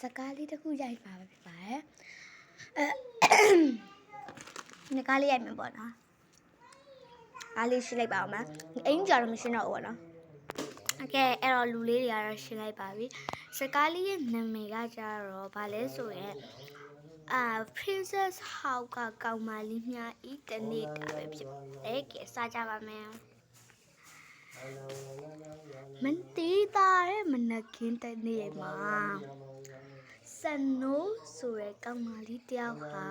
စကားလေးတစ်ခုရိုက်ပါပဲဖြစ်ပါတယ်အဲငကားလေးရိုက်မယ်ပေါ့နော်အားလေးရှင်းလိုက်ပါအောင်မအင်းကြတော့မရှင်းတော့ဘူးပေါ့နော်โอเคအဲ့တော့လူလေးတွေကတော့ရှင်းလိုက်ပါပြီစကားလေးရဲ့နာမည်ကကြတော့ဗာလဲဆိုရင်အာ princess how ကကောင်မလေးမြာဤတနေ့တာပဲဖြစ်ပါတယ်ကဲစကြပါမယ်မန်တီးတာရဲ့မနက်ခင်းတနေ့မှာ စနိုးဆိုရဲကောင်မလေးတယောက်ဟာ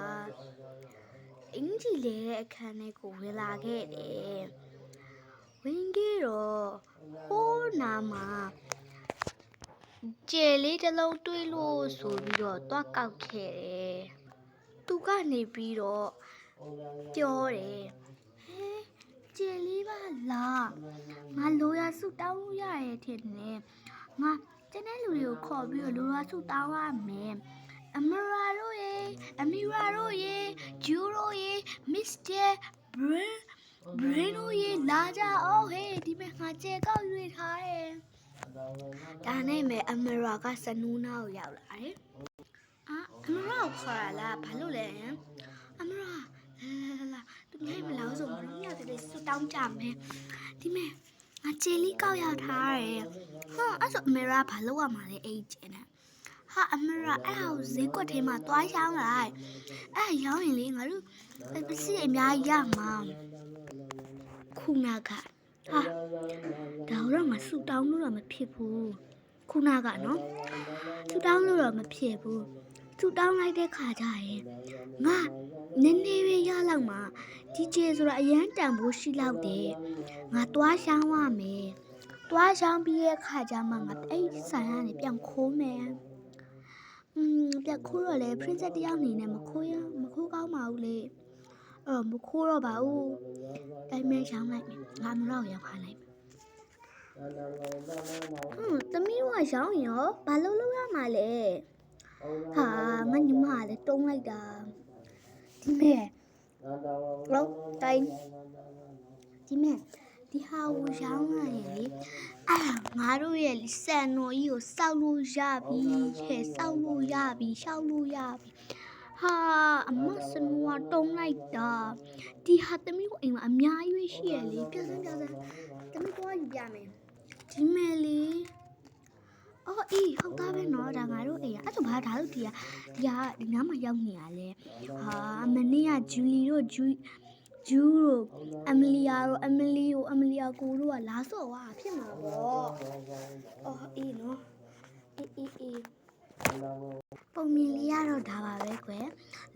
အင်ဂျီလေးရဲ့အခန်းထဲကိုဝင်လာခဲ့တယ်ဝင်ခဲ့တော့ဟိုးနာမှာကျဲလေးတစ်လုံးတွေးလို့ဆိုပြီးတော့တွားကောက်ခဲ့တယ်သူကနေပြီးတော့ပြောတယ်ဟဲကျဲလေးပါလားငါလိုရာစုတောင်းလို့ရရဲ့ထင်တယ်ငါ ကျန်တဲ့လူတွေကိုခေါ်ပြီးတော့လိုရာစုတောင်းရမယ်အမရာတို့ရေအမီရာတို့ရေဂျူတို့ရေမစ္စတာဘရင်းဘရင်းတို့ရေလာကြအောင်ဟေးဒီမဲ့ငါကျဲကောက်ရွေးထားတယ်ဒါနဲ့မဲ့အမရာကစနူးနာကိုရောက်လာတယ်အာအမရာကိုခေါ်ရလားဘာလို့လဲအမရာလာလာလာသူများမလာဆိုမလို့ရတယ်စူတောင်းကြမယ်ဒီမဲ့ ငါကျဲလေးကောက်ရောက်ထားတယ်ဟာအဲ့ဆိုအမရာဘာလုပ်ရမှာလဲအဲ့ကျဲနဲ့ဟာအမရာအဲ့ဟာကိုဈေးကွက်ထဲမှာသွားရောင်းလိုက်အဲ့ဒါရောင်းရင်လေငါတို့ပစ္စည်းအများကြီးရမှာခုနကဟာဒါတော့ငါစူတောင်းလို့တော့မဖြစ်ဘူးခုနကနော်စူတောင်းလို့တော့မဖြစ်ဘူးစူတောင်းလိုက်တဲ့ခါကျရင်ငါနည်းနည်းပဲရလောက်မှာ ဒီကျေဆိုတာအရန်တန်ဖို့ရှိလောက်တယ်ငါသွားရှောင်းရမယ်သွားရှောင်းပြီးရဲ့ခါကျမှငါအဲ့ဒီဆိုင်ကနေပြန်ခိုးမယ်อืมပြန်ခိုးတော့လေ princess တယောက်အနေနဲ့မခိုးရမခိုးကောင်းပါဘူးလေအဲ့တော့မခိုးတော့ပါဘူးတိုင်းမဲရှောင်းလိုက်မယ်ငါမတော့ရောက်ခိုင်းလိုက်ဟွန်းသမီးတို့ကရှောင်းရင်ရောဘာလုပ်လို့ရမှာလဲဟာငါညီမကလည်းတုံးလိုက်တာဒီမဲ့ တော့တိုင်းဒီမဲ့ဒီဟာကိုရှောင်းရရင်လေအာငါတို့ရဲ့စံတော်ကြီးကိုစောက်လို့ရပြီဟဲ့စောက်လို့ရပြီရှောက်လို့ရပြီဟာအမစနူကတုံးလိုက်တာဒီဟာသမီးကိုအိမ်မှာအများကြီးရှိရလေပြစမ်းပြစမ်းသမီးတော့ယူပြမယ်ဒီမဲ့လေအော်အေးဟုတ်သားပဲနော်ဒါငါတို့အိမ်ကအဲ့ဆိုဘာဒါလို့ဒီကဒီကဒီနားမှာရောက်နေရလဲဟာမနေ့ကဂျူလီတို့ဂျူ ဂျူးတို့အမလီယာတို့အမလီကိုအမလီယာကိုတို့ကလာစော်ဝါဖြစ်မှာပေါ့အော်အေးနော်အေးအေးအေးပုံမြင်လေးရတော့ဒါပါပဲကွယ်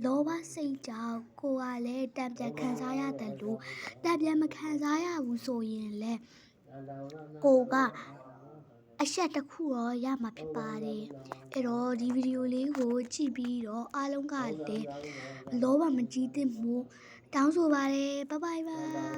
လောဘစိတ်ကြောင့်ကိုကလည်းတံပြန်ခံစားရတယ်လို့တံပြန်မခံစားရဘူးဆိုရင်လေကိုကအချက်တစ်ခုတော့ရမှာဖြစ်ပါတယ်အဲ့တော့ဒီဗီဒီယိုလေးကိုကြည့်ပြီးတော့အားလုံးကလည်းလောဘမကြီးသင့်မှု တောင်းဆိုပါတယ်ဘိုင်ဘိုင်ပါ